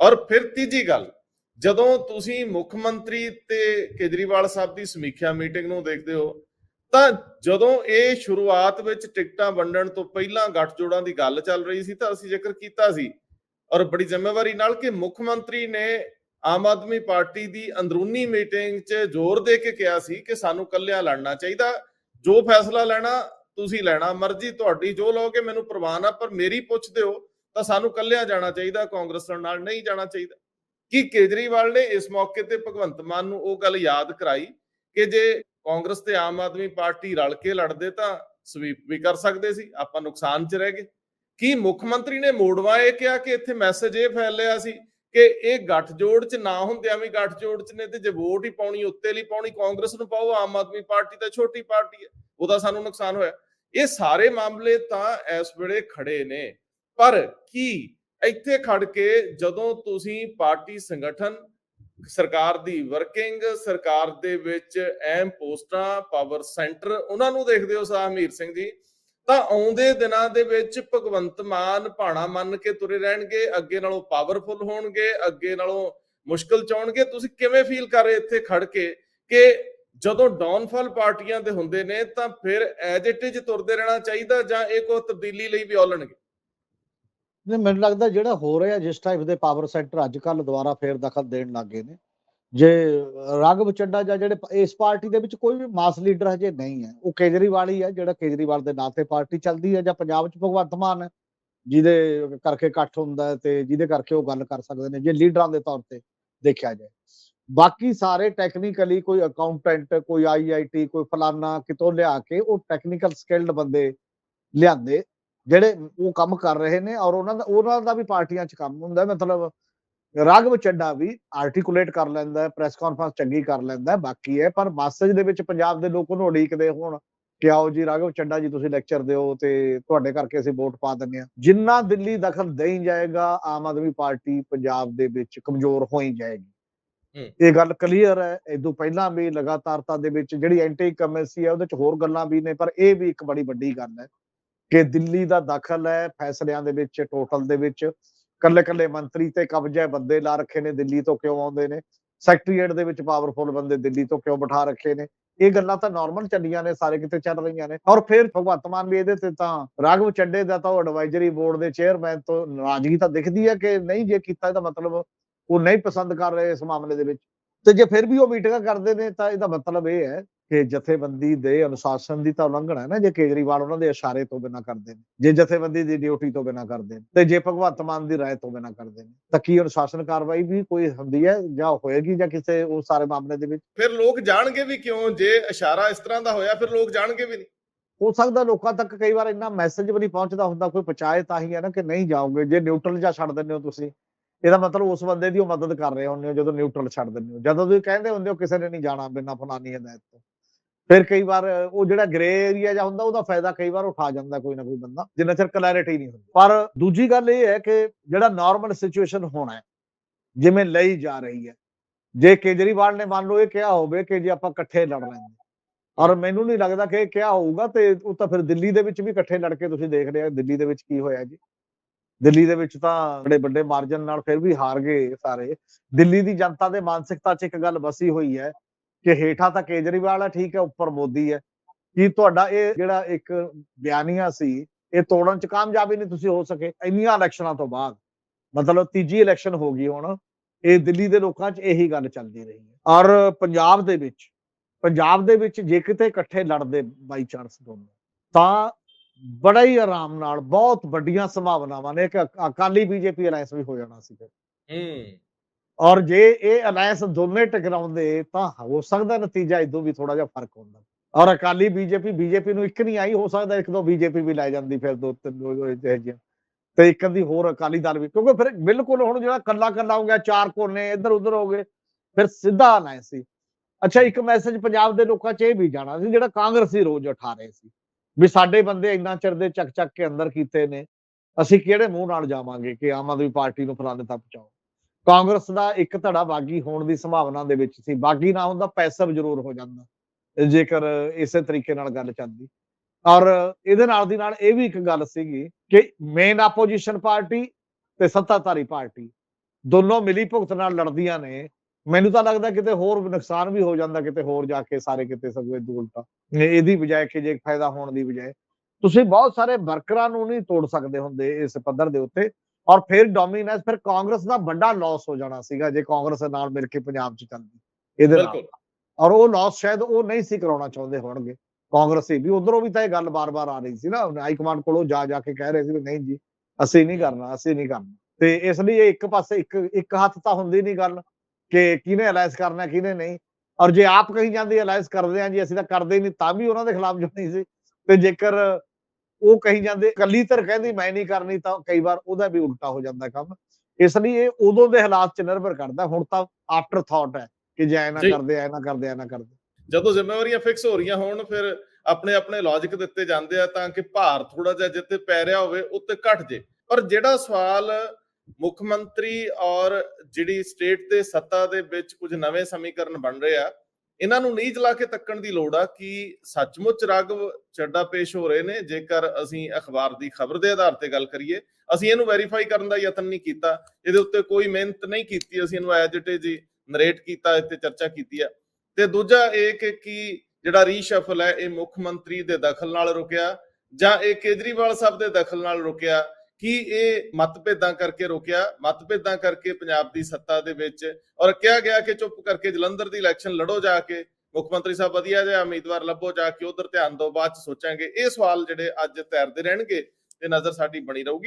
ਔਰ ਫਿਰ ਤੀਜੀ ਗੱਲ, ਜਦੋਂ ਤੁਸੀਂ ਮੁੱਖ ਮੰਤਰੀ ਤੇ ਕੇਜਰੀਵਾਲ ਸਾਹਿਬ ਦੀ ਸਮੀਖਿਆ ਮੀਟਿੰਗ ਨੂੰ ਦੇਖਦੇ ਹੋ, ਤਾਂ ਜਦੋਂ ਇਹ ਸ਼ੁਰੂਆਤ ਵਿੱਚ ਟਿਕਟਾਂ ਵੰਡਣ ਤੋਂ ਪਹਿਲਾਂ ਗੱਠਜੋੜਾਂ ਦੀ ਗੱਲ ਚੱਲ ਰਹੀ ਸੀ, ਤਾਂ ਅਸੀਂ ਜ਼ਿਕਰ ਕੀਤਾ ਸੀ। ਔਰ ਬੜੀ ਜ਼ਿੰਮੇਵਾਰੀ ਨਾਲ ਕਿ ਮੁੱਖ ਮੰਤਰੀ ਨੇ ਆਮ ਆਦਮੀ ਪਾਰਟੀ ਦੀ ਅੰਦਰੂਨੀ ਮੀਟਿੰਗ 'ਚ ਜ਼ੋਰ ਦੇ ਕੇ ਕਿਹਾ ਸੀ ਕਿ ਸਾਨੂੰ ਕੱਲਿਆਂ ਲੜਨਾ ਚਾਹੀਦਾ, ਜੋ ਫੈਸਲਾ ਲੈਣਾ ਤੁਸੀਂ ਲੈਣਾ, ਮਰਜ਼ੀ ਤੁਹਾਡੀ ਜੋ ਲਓਗੇ, ਮੈਨੂੰ ਪ੍ਰਵਾਨ ਆ, ਪਰ ਮੇਰੀ ਪੁੱਛਦੇ ਹੋ, ਤਾਂ ਸਾਨੂੰ ਕੱਲਿਆਂ ਜਾਣਾ ਚਾਹੀਦਾ, ਕਾਂਗਰਸ ਨਾਲ ਨਹੀਂ ਜਾਣਾ ਚਾਹੀਦਾ। ਕੀ ਕੇਜਰੀਵਾਲ ਨੇ ਇਸ ਮੌਕੇ ਤੇ ਭਗਵੰਤ ਮਾਨ ਨੂੰ ਉਹ ਗੱਲ ਯਾਦ ਕਰਾਈ ਕਿ ਜੇ ਕਾਂਗਰਸ ਤੇ ਆਮ ਆਦਮੀ ਪਾਰਟੀ ਰਲ ਕੇ ਲੜਦੇ ਤਾਂ ਸਵੀਪ ਵੀ ਕਰ ਸਕਦੇ ਸੀ, ਆਪਾਂ ਨੁਕਸਾਨ 'ਚ ਰਹਿ ਗਏ। ਕੀ ਮੁੱਖ ਮੰਤਰੀ ਨੇ ਮੋੜਵਾ ਇਹ ਕਿਹਾ ਕਿ ਇੱਥੇ ਮੈਸੇਜ ਇਹ ਫੈਲਿਆ ਸੀ ਕਿ ਇਹ ਗੱਠਜੋੜ 'ਚ ਨਾ ਹੁੰਦਿਆਂ ਵੀ ਗੱਠਜੋੜ 'ਚ ਨੇ ਤੇ ਜੇ ਵੋਟ ਹੀ ਪਾਉਣੀ, ਉੱਤੇ ਲਈ ਪਾਉਣੀ, ਕਾਂਗਰਸ ਨੂੰ ਪਾਓ, ਆਮ ਆਦਮੀ ਪਾਰਟੀ ਤਾਂ ਛੋਟੀ ਪਾਰਟੀ ਹੈ, ਉਹਦਾ ਸਾਨੂੰ ਨੁਕਸਾਨ ਹੋਇਆ। ਇਹ ਸਾਰੇ ਮਾਮਲੇ ਤਾਂ ਇਸ ਵੇਲੇ ਖੜੇ ਨੇ। ਪਰ ਕੀ ਇੱਥੇ ਖੜ ਕੇ ਜਦੋਂ ਤੁਸੀਂ ਪਾਰਟੀ ਸੰਗਠਨ, ਸਰਕਾਰ ਦੀ ਵਰਕਿੰਗ ਸਰਕਾਰ ਦੇ ਵਿੱਚ ਅਹਿਮ ਪੋਸਟਾਂ ਪਾਵਰ ਸੈਂਟਰ ਉਹਨਾਂ ਨੂੰ ਦੇਖਦੇ ਹੋ ਸਾਹ ਹਮੀਰ ਸਿੰਘ ਜੀ, ਤਾਂ ਆਉਂਦੇ ਦਿਨਾਂ ਦੇ ਵਿੱਚ ਭਗਵੰਤ ਮਾਨ ਭਾਣਾ ਮੰਨ ਕੇ ਤੁਰੇ ਰਹਿਣਗੇ, ਅੱਗੇ ਨਾਲੋਂ ਪਾਵਰਫੁਲ ਹੋਣਗੇ, ਅੱਗੇ ਨਾਲੋਂ ਮੁਸ਼ਕਲ ਚ ਆਉਣਗੇ। ਤੁਸੀਂ ਕਿਵੇਂ ਫੀਲ ਕਰ ਰਹੇ ਇੱਥੇ ਖੜ ਕੇ ਕਿ ਜਦੋਂ ਡਾਊਨਫਾਲ ਪਾਰਟੀਆਂ ਦੇ ਹੁੰਦੇ ਨੇ, ਤਾਂ ਫਿਰ ਐਜ ਇਟ ਇਜ਼ ਤੁਰਦੇ ਰਹਿਣਾ ਚਾਹੀਦਾ ਜਾਂ ਇਹ ਕੋਈ ਤਬਦੀਲੀ ਲਈ ਵੀ ਔਲਣਗੇ? ਨਹੀਂ, ਮੈਨੂੰ ਲੱਗਦਾ ਜਿਹੜਾ ਹੋ ਰਿਹਾ ਜਿਸ ਟਾਈਪ ਦੇ ਪਾਵਰ ਸੈਕਟਰ ਅੱਜ ਕੱਲ ਦੁਬਾਰਾ ਫੇਰ ਦਖਲ ਦੇਣ ਲੱਗੇ ਨੇ। ਜੇ ਰਾਘਵ ਚੱਡਾ ਜਾਂ ਜਿਹੜੇ ਇਸ ਪਾਰਟੀ ਦੇ ਵਿੱਚ ਕੋਈ ਵੀ ਮਾਸ ਲੀਡਰ ਹਜੇ ਨਹੀਂ ਹੈ। ਉਹ ਕੇਜਰੀਵਾਲ ਹੀ ਹੈ, ਜਿਹੜਾ ਕੇਜਰੀਵਾਲ ਦੇ ਨਾਂ ਤੇ ਪਾਰਟੀ ਚੱਲਦੀ ਹੈ ਜਾਂ ਪੰਜਾਬ 'ਚ ਭਗਵੰਤ ਮਾਨ ਹੈ, ਜਿਹਦੇ ਕਰਕੇ ਇਕੱਠ ਹੁੰਦਾ ਤੇ ਜਿਹਦੇ ਕਰਕੇ ਉਹ ਗੱਲ ਕਰ ਸਕਦੇ ਨੇ, ਜੇ ਲੀਡਰਾਂ ਦੇ ਤੌਰ ਤੇ ਦੇਖਿਆ ਜਾਏ। ਬਾਕੀ ਸਾਰੇ ਟੈਕਨੀਕਲੀ ਕੋਈ ਅਕਾਊਂਟੈਂਟ ਕੋਈ ਆਈਆਈਟੀ ਕੋਈ ਫਲਾਨਾ ਕਿਤੋਂ ਲਿਆ ਕੇ ਉਹ ਟੈਕਨੀਕਲ ਸਕਿਲਡ ਬੰਦੇ ਲਿਆਂਦੇ, ਜਿਹੜੇ ਉਹ ਕੰਮ ਕਰ ਰਹੇ ਨੇ ਔਰ ਉਹਨਾਂ ਦਾ ਉਹਨਾਂ ਦਾ ਵੀ ਪਾਰਟੀਆਂ 'ਚ ਕੰਮ ਹੁੰਦਾ, ਮਤਲਬ ਰਾਘਵ ਚੱਡਾ ਵੀ ਆਰਟੀਕੂਲੇਟ ਕਰ ਲੈਂਦਾ ਹੈ ਪ੍ਰੈਸ ਕਾਨਫਰੰਸ ਚੰਗੀ ਕਰ ਲੈਂਦਾ ਹੈ ਬਾਕੀ ਹੈ ਪਰ ਮੈਸੇਜ ਦੇ ਵਿੱਚ ਪੰਜਾਬ ਦੇ ਲੋਕ ਉਹਨੂੰ ਉਡੀਕਦੇ ਹੋਣ ਕਿ ਆਓ ਜੀ ਰਾਘਵ ਚੱਡਾ ਜੀ, ਤੁਸੀਂ ਲੈਕਚਰ ਦਿਓ ਤੇ ਤੁਹਾਡੇ ਕਰਕੇ ਅਸੀਂ ਵੋਟ ਪਾ ਦਿੰਦੇ ਆ ਜਿੰਨਾ ਦਿੱਲੀ ਦਖਲ ਦੇਈ ਜਾਏਗਾ, ਆਮ ਆਦਮੀ ਪਾਰਟੀ ਪੰਜਾਬ ਦੇ ਵਿੱਚ ਕਮਜ਼ੋਰ ਹੋਈ ਜਾਏਗੀ। ਇਹ ਗੱਲ ਕਲੀਅਰ ਹੈ। ਇਦੋਂ ਪਹਿਲਾਂ ਵੀ ਲਗਾਤਾਰਤਾ ਦੇ ਵਿੱਚ ਜਿਹੜੀ ਐਂਟੀ ਕਮੇਸੀ ਹੈ, ਉਹਦੇ ਚ ਹੋਰ ਗੱਲਾਂ ਵੀ ਨੇ, ਪਰ ਇਹ ਵੀ ਇੱਕ ਬੜੀ ਵੱਡੀ ਗੱਲ ਹੈ ਕਿ ਦਿੱਲੀ ਦਾ ਦਖਲ ਹੈ ਫੈਸਲਿਆਂ ਦੇ ਵਿੱਚ ਟੋਟਲ ਦੇ ਵਿੱਚ। ਕੱਲੇ ਕੱਲੇ ਮੰਤਰੀ ਤੇ ਕਬਜ਼ਾ ਬੰਦੇ ਲਾ ਰੱਖੇ ਨੇ, ਦਿੱਲੀ ਤੋਂ ਕਿਉਂ ਆਉਂਦੇ ਨੇ? ਸੈਕਟਰੀਏਟ ਦੇ ਵਿੱਚ ਪਾਵਰਫੁਲ ਬੰਦੇ ਦਿੱਲੀ ਤੋਂ ਕਿਉਂ ਬਿਠਾ ਰੱਖੇ ਨੇ? ਇਹ ਗੱਲਾਂ ਤਾਂ ਨਾਰਮਲ ਚੱਲੀਆਂ ਨੇ, ਸਾਰੇ ਕਿਤੇ ਚੱਲ ਰਹੀਆਂ ਨੇ। ਔਰ ਫਿਰ ਭਗਵੰਤ ਮਾਨ ਵੀ ਇਹਦੇ ਤੇ ਤਾਂ ਰਾਘਵ ਚੱਡੇ ਦਾ ਤਾਂ ਐਡਵਾਈਜ਼ਰੀ ਬੋਰਡ ਦੇ ਚੇਅਰਮੈਨ ਤੋਂ ਨਾਰਾਜ਼ਗੀ ਤਾਂ ਦਿਖਦੀ ਹੈ ਕਿ ਨਹੀਂ, ਜੇ ਕੀਤਾ ਇਹਦਾ ਮਤਲਬ ਉਹ ਨਹੀਂ ਪਸੰਦ ਕਰ ਰਹੇ ਇਸ ਮਾਮਲੇ ਦੇ ਵਿੱਚ। ਤੇ ਜੇ ਫਿਰ ਵੀ ਉਹ ਮੀਟਿੰਗਾਂ ਕਰਦੇ ਨੇ ਤਾਂ ਇਹਦਾ ਮਤਲਬ ਇਹ ਹੈ ਕਿ ਜਥੇਬੰਦੀ ਦੇ ਅਨੁਸ਼ਾਸਨ ਦੀ ਤਾਂ ਉਲੰਘਣਾ ਹੈ ਨਾ ਜੇ ਕੇਜਰੀਵਾਲ ਉਹਨਾਂ ਦੇ ਇਸ਼ਾਰੇ ਤੋਂ ਬਿਨਾਂ ਕਰਦੇ ਨੇ ਜੇ ਜਥੇਬੰਦੀ ਦੀ ਡਿਊਟੀ ਤੋਂ ਬਿਨਾਂ ਕਰਦੇ ਨੇ ਤੇ ਜੇ ਭਗਵੰਤ ਮਾਨ ਦੀ ਰਾਏ ਤੋਂ ਬਿਨਾਂ ਕਰਦੇ ਨੇ ਤਾਂ ਕੀ ਅਨੁਸ਼ਾਸਨ ਕਾਰਵਾਈ ਵੀ ਕੋਈ ਹੁੰਦੀ ਹੈ ਜਾਂ ਹੋਏਗੀ ਜਾਂ ਕਿਸੇ ਉਹ ਸਾਰੇ ਮਾਮਲੇ ਦੇ ਵਿੱਚ? ਫਿਰ ਲੋਕ ਜਾਣਗੇ ਵੀ ਕਿਉਂ ਜੇ ਇਸ਼ਾਰਾ ਇਸ ਤਰ੍ਹਾਂ ਦਾ ਹੋਇਆ ਫਿਰ ਲੋਕ ਜਾਣਗੇ ਵੀ ਨਹੀਂ। ਹੋ ਸਕਦਾ ਲੋਕਾਂ ਤੱਕ ਕਈ ਵਾਰ ਇੰਨਾ ਮੈਸੇਜ ਵੀ ਨਹੀਂ ਪਹੁੰਚਦਾ ਹੁੰਦਾ ਕੋਈ ਪਹੁੰਚਾਏ ਤਾਂ ਹੀ ਹੈ ਨਾ ਕਿ ਨਹੀਂ ਜਾਓਗੇ ਜੇ ਨਿਊਟਰਲ ਜਾਂ ਛੱਡ ਦਿੰਦੇ ਹੋ ਤੁਸੀਂ। ਇਹਦਾ ਮਤਲਬ ਉਸ ਬੰਦੇ ਦੀ ਉਹ ਮਦਦ ਕਰ ਰਹੇ ਹੁੰਦੇ ਹੋ, ਜਦੋਂ ਨਿਊਟਰਲ ਛੱਡ ਦਿੰਦੇ ਹੋ। ਜਦੋਂ ਤੁਸੀਂ ਕਹਿੰਦੇ ਹੁੰਦੇ ਹੋ ਕਿਸੇ ਨੇ ਨਹੀਂ ਜਾਣਾ ਬਿਨਾਂ ਫਲਾਨੀ ਹਦਾਇਤ ਤੋਂ। ਫਿਰ ਕਈ ਵਾਰ ਉਹ ਜਿਹੜਾ ਗ੍ਰੇ ਏਰੀਆ ਜਾਂ ਹੁੰਦਾ, ਉਹਦਾ ਫਾਇਦਾ ਕਈ ਵਾਰ ਉਠਾ ਜਾਂਦਾ ਕੋਈ ਨਾ ਕੋਈ ਬੰਦਾ, ਜਿੰਨਾ ਚਿਰ ਕਲੈਰਿਟੀ ਨਹੀਂ ਹੁੰਦੀ। ਪਰ ਦੂਜੀ ਗੱਲ ਇਹ ਹੈ ਕਿ ਜਿਹੜਾ ਨਾਰਮਲ ਸਿਚੁਏਸ਼ਨ ਹੋਣਾ ਜਿਵੇਂ ਲਈ ਜਾ ਰਹੀ ਹੈ, ਜੇ ਕੇਜਰੀਵਾਲ ਨੇ ਮੰਨ ਲਓ ਇਹ ਕਿਹਾ ਹੋਵੇ ਕਿ ਜੇ ਆਪਾਂ ਇਕੱਠੇ ਲੜ ਲੈਂਦੇ ਔਰ ਮੈਨੂੰ ਨਹੀਂ ਲੱਗਦਾ ਕਿ ਇਹ ਕਿਹਾ ਹੋਊਗਾ ਤੇ ਉਹ ਤਾਂ ਫਿਰ ਦਿੱਲੀ ਦੇ ਵਿੱਚ ਵੀ ਇਕੱਠੇ ਲੜ ਕੇ ਤੁਸੀਂ ਦੇਖ ਰਹੇ ਹੋ, ਦਿੱਲੀ ਦੇ ਵਿੱਚ ਕੀ ਹੋਇਆ ਜੀ। ਦਿੱਲੀ ਦੇ ਵਿੱਚ ਤਾਂ ਬੜੇ ਵੱਡੇ ਮਾਰਜਨ ਨਾਲ ਫਿਰ ਵੀ ਹਾਰ ਗਏ ਸਾਰੇ। ਦਿੱਲੀ ਦੀ ਜਨਤਾ ਦੇ ਮਾਨਸਿਕਤਾ 'ਚ ਇੱਕ ਗੱਲ ਵਸੀ ਹੋਈ ਹੈ ਕਿ ਹੇਠਾਂ ਤਾਂ ਕੇਜਰੀਵਾਲ ਹੈ, ਠੀਕ ਹੈ, ਉੱਪਰ ਮੋਦੀ ਹੈ। ਕੀ ਤੁਹਾਡਾ ਇਹ ਜਿਹੜਾ ਇੱਕ ਬਿਆਨੀਆ ਸੀ, ਇਹ ਤੋੜਨ 'ਚ ਕਾਮਯਾਬ ਹੀ ਨਹੀਂ ਤੁਸੀਂ ਹੋ ਸਕੇ ਇੰਨੀਆਂ ਇਲੈਕਸ਼ਨਾਂ ਤੋਂ ਬਾਅਦ। ਮਤਲਬ ਤੀਜੀ ਇਲੈਕਸ਼ਨ ਹੋ ਗਈ ਹੁਣ, ਇਹ ਦਿੱਲੀ ਦੇ ਲੋਕਾਂ 'ਚ ਇਹੀ ਗੱਲ ਚੱਲਦੀ ਰਹੀ ਹੈ। ਔਰ ਪੰਜਾਬ ਦੇ ਵਿੱਚ, ਪੰਜਾਬ ਦੇ ਵਿੱਚ ਜੇ ਕਿਤੇ ਇਕੱਠੇ ਲੜਦੇ ਬਾਈ ਚਾਂਸ ਦੋਨੋਂ, ਤਾਂ ਬੜਾ ਹੀ ਆਰਾਮ ਨਾਲ ਬਹੁਤ ਵੱਡੀਆਂ ਸੰਭਾਵਨਾਵਾਂ ਨੇ ਕਿ ਅਕ- ਅਕਾਲੀ ਬੀਜੇਪੀ ਅਲਾਈਅੰਸ ਵੀ ਹੋ ਜਾਣਾ ਸੀ ਫਿਰ ਹੂੰ। ਔਰ ਜੇ ਇਹ ਅਲਾਈਅੰਸ ਦੋਨੇ ਟਕਰਾਉਂਦੇ ਤਾਂ ਹੋ ਸਕਦਾ ਨਤੀਜਾ ਇਦੋਂ ਵੀ ਥੋੜਾ ਜਿਹਾ ਫ਼ਰਕ ਹੁੰਦਾ। ਔਰ ਅਕਾਲੀ ਬੀਜੇਪੀ ਬੀਜੇਪੀ ਨੂੰ ਇੱਕ ਨਹੀਂ ਆਈ ਹੋ ਸਕਦਾ ਇੱਕ ਦੋ ਬੀਜੇਪੀ ਵੀ ਲੈ ਜਾਂਦੀ ਫਿਰ ਦੋ ਤਿੰਨ ਦੋ ਦੋ ਜਿਹੀਆਂ। ਤੇ ਇੱਕ ਅੱਧੀ ਹੋਰ ਅਕਾਲੀ ਦਲ ਵੀ ਕਿਉਂਕਿ ਫਿਰ ਬਿਲਕੁਲ ਹੁਣ ਜਿਹੜਾ ਕੱਲਾ ਕੱਲਾ ਹੋ ਗਿਆ ਚਾਰ ਕੋਨੇ ਇੱਧਰ ਉੱਧਰ ਹੋ ਗਏ ਫਿਰ ਸਿੱਧਾ ਅਲਾਈਅੰਸ ਸੀ। ਅੱਛਾ ਇੱਕ ਮੈਸੇਜ ਪੰਜਾਬ ਦੇ ਲੋਕਾਂ 'ਚ ਇਹ ਵੀ ਜਾਣਾ ਸੀ ਜਿਹੜਾ ਕਾਂਗਰਸੀ ਰੋਜ਼ ਉਠਾ ਰਹੇ ਸੀ। ਵੀ ਸਾਡੇ ਬੰਦੇ ਇੰਨਾ ਚਿਰ ਦੇ ਚੱਕ ਚੱਕ ਕੇ ਅੰਦਰ ਕੀਤੇ ਨੇ, ਅਸੀਂ ਕਿਹੜੇ ਮੂੰਹ ਨਾਲ ਜਾਵਾਂਗੇ ਕਿ ਆਮ ਆਦਮੀ ਪਾਰਟੀ ਨੂੰ ਫਲਾਣੇ ਤੱਕ ਪਹੁੰਚਾਓ? ਕਾਂਗਰਸ ਦਾ ਇੱਕ ਧੜਾ ਬਾਗੀ ਹੋਣ ਦੀ ਸੰਭਾਵਨਾ ਦੇ ਵਿੱਚ ਸੀ, ਬਾਗੀ ਨਾ ਹੁੰਦਾ ਪੈਸਿਵ ਜ਼ਰੂਰ ਹੋ ਜਾਂਦਾ, ਜੇਕਰ ਇਸੇ ਤਰੀਕੇ ਨਾਲ ਗੱਲ ਚੱਲਦੀ। ਔਰ ਇਹਦੇ ਨਾਲ ਦੀ ਨਾਲ ਇਹ ਵੀ ਇੱਕ ਗੱਲ ਸੀਗੀ ਕਿ ਮੇਨ ਆਪੋਜੀਸ਼ਨ ਪਾਰਟੀ ਤੇ ਸੱਤਾਧਾਰੀ ਪਾਰਟੀ ਦੋਨੋਂ ਮਿਲੀ ਭੁਗਤ ਨਾਲ ਲੜਦੀਆਂ ਨੇ ਮੈਨੂੰ ਤਾਂ ਲੱਗਦਾ ਕਿਤੇ ਹੋਰ ਨੁਕਸਾਨ ਵੀ ਹੋ ਜਾਂਦਾ ਕਿਤੇ ਹੋਰ ਜਾ ਕੇ ਸਾਰੇ ਕਿਤੇ ਸਗੋਂ ਉਲਟਾ। ਇਹ- ਇਹਦੀ ਬਜਾਏ ਕਿ ਜੇ ਫਾਇਦਾ ਹੋਣ ਦੀ ਬਜਾਏ। ਤੁਸੀਂ ਬਹੁਤ ਸਾਰੇ ਵਰਕਰਾਂ ਨੂੰ ਨਹੀਂ ਤੋੜ ਸਕਦੇ ਹੁੰਦੇ ਇਸ ਪੱਧਰ ਦੇ ਉੱਤੇ। ਔਰ ਫਿਰ ਡੋਮੀਨੈਂਸ ਫਿਰ ਕਾਂਗਰਸ ਦਾ ਵੱਡਾ ਲਾਸ ਹੋ ਜਾਣਾ ਸੀਗਾ ਜੇ ਕਾਂਗਰਸ ਨਾਲ ਮਿਲ ਕੇ ਪੰਜਾਬ 'ਚ ਚੱਲਦੀ ਇਹਦੇ ਨਾਲ। ਔਰ ਉਹ ਲਾਸ ਸ਼ਾਇਦ ਉਹ ਨਹੀਂ ਸੀ ਕਰਾਉਣਾ ਚਾਹੁੰਦੇ ਹੋਣਗੇ। ਕਾਂਗਰਸੀ ਵੀ ਉਧਰੋਂ ਵੀ ਤਾਂ ਇਹ ਗੱਲ ਬਾਰ-ਬਾਰ ਆ ਰਹੀ ਸੀ ਨਾ। ਹਾਈ ਕਮਾਂਡ ਕੋਲੋਂ ਜਾ ਜਾ ਕੇ ਕਹਿ ਰਹੇ ਸੀ ਵੀ ਨਹੀਂ ਜੀ ਅਸੀਂ ਨਹੀਂ ਕਰਨਾ ਅਸੀਂ ਨਹੀਂ ਕਰਨਾ। ਤੇ ਇਸ ਲਈ ਇਹ ਇੱਕ ਪਾਸੇ ਇੱਕ ਇੱਕ ਹੱਥ ਤਾਂ ਹੁੰਦੀ ਨਹੀਂ ਗੱਲ। ਕਿ ਕਿਹਨੇ ਅਲਾਈਸ ਕਰਨਾ ਕਿਹਨੇ ਨਹੀਂ। ਔਰ ਜੇ ਆਪ ਕਹੀ ਜਾਂਦੀ ਅਲਾਈਸ ਕਰਦੇ ਆ ਜੀ ਅਸੀਂ ਤਾਂ ਕਰਦੇ ਨਹੀਂ ਤਾਂ ਵੀ ਉਹਨਾਂ ਦੇ ਖਿਲਾਫ ਜੁੜਨੀ ਸੀ। ਤੇ ਜੇਕਰ ਉਹ ਕਹੀ ਜਾਂਦੇ ਕੱਲੀ ਧਰ ਕਹਿੰਦੀ ਮੈਂ ਨਹੀਂ ਕਰਨੀ ਤਾਂ ਕਈ ਵਾਰ ਉਹਦਾ ਵੀ ਉਲਟਾ ਹੋ ਜਾਂਦਾ ਕੰਮ। ਇਸ ਲਈ ਇਹ ਉਦੋਂ ਦੇ ਹਾਲਾਤ 'ਚ ਨਿਰਭਰ ਕਰਦਾ ਹੁਣ ਤਾਂ ਆਫਟਰ ਥਾਟ ਹੈ ਕਿ ਜੇ ਐ ਨਾ ਜੀ। ਕਰਦੇ ਐ ਨਾ ਕਰਦੇ ਐ ਨਾ ਕਰਦੇ। ਜਦੋਂ ਜ਼ਿੰਮੇਵਾਰੀਆਂ ਫਿਕਸ ਹੋ ਰਹੀਆਂ ਹੋਣ ਫਿਰ ਆਪਣੇ ਆਪਣੇ ਲੌਜੀਕ ਦਿੱਤੇ ਜਾਂਦੇ ਆ ਤਾਂ ਕਿ ਭਾਰ ਥੋੜਾ ਜਿਹਾ ਜਿੱਤੇ ਪੈ ਰਿਹਾ ਹੋਵੇ ਉੱਤੇ ਘਟ ਜੇ। ਪਰ ਜਿਹੜਾ ਸਵਾਲ ਮੁੱਖ ਮੰਤਰੀ ਔਰ ਜਿਹੜੀ ਸਟੇਟ ਦੇ ਸੱਤਾ ਦੇ ਵਿੱਚ ਕੁਝ ਨਵੇਂ ਸਮੀਕਰਨ ਬਣ ਰਹੇ ਆ, ਇਹਨਾਂ ਨੂੰ ਨੀਝ ਲਾ ਕੇ ਤੱਕਣ ਦੀ ਲੋੜ ਆ ਕਿ ਸੱਚਮੁੱਚ ਰਾਗਵ ਚੱਡਾ ਪੇਸ਼ ਹੋ ਰਹੇ ਨੇ। ਜੇਕਰ ਅਸੀਂ ਅਖਬਾਰ ਦੀ ਖਬਰ ਦੇ ਆਧਾਰ ਤੇ ਗੱਲ ਕਰੀਏ, ਅਸੀਂ ਇਹਨੂੰ ਵੈਰੀਫਾਈ ਕਰਨ ਦਾ ਯਤਨ ਨਹੀਂ ਕੀਤਾ। ਇਹਦੇ ਉੱਤੇ ਕੋਈ ਮਿਹਨਤ ਨਹੀਂ ਕੀਤੀ। ਅਸੀਂ ਇਹਨੂੰ ਐਜ ਇਟ ਇਜ਼ ਨਰੇਟ ਕੀਤਾ, ਇੱਥੇ ਚਰਚਾ ਕੀਤੀ ਆ। ਤੇ ਦੂਜਾ ਇਹ ਕਿ ਕੀ ਜਿਹੜਾ ਰੀਸ਼ਫਲ ਹੈ, ਇਹ ਮੁੱਖ ਮੰਤਰੀ ਦੇ ਦਖਲ ਨਾਲ ਰੁਕਿਆ ਜਾਂ ਇਹ ਕੇਜਰੀਵਾਲ ਸਾਹਿਬ ਦੇ ਦਖਲ ਨਾਲ ਰੁਕਿਆ ਕੀ ਇਹ ਮਤਭੇਦਾਂ ਕਰਕੇ ਰੁਕਿਆ? ਮਤਭੇਦਾਂ ਕਰਕੇ ਪੰਜਾਬ ਦੀ ਸੱਤਾ ਦੇ ਵਿੱਚ ਔਰ ਕਿਹਾ ਗਿਆ ਕਿ ਚੁੱਪ ਕਰਕੇ ਜਲੰਧਰ ਦੀ ਇਲੈਕਸ਼ਨ ਲੜੋ ਜਾ ਕੇ, ਮੁੱਖ ਮੰਤਰੀ ਸਾਹਿਬ ਵਧੀਆ ਜਿਹਾ ਉਮੀਦਵਾਰ ਲੱਭੋ ਜਾ ਕੇ, ਉਧਰ ਧਿਆਨ ਦਿਓ, ਬਾਅਦ ਚ ਸੋਚਾਂਗੇ। ਇਹ ਸਵਾਲ ਜਿਹੜੇ ਅੱਜ ਤੈਰਦੇ ਰਹਿਣਗੇ ਤੇ ਨਜ਼ਰ ਸਾਡੀ ਬਣੀ ਰਹੂਗੀ।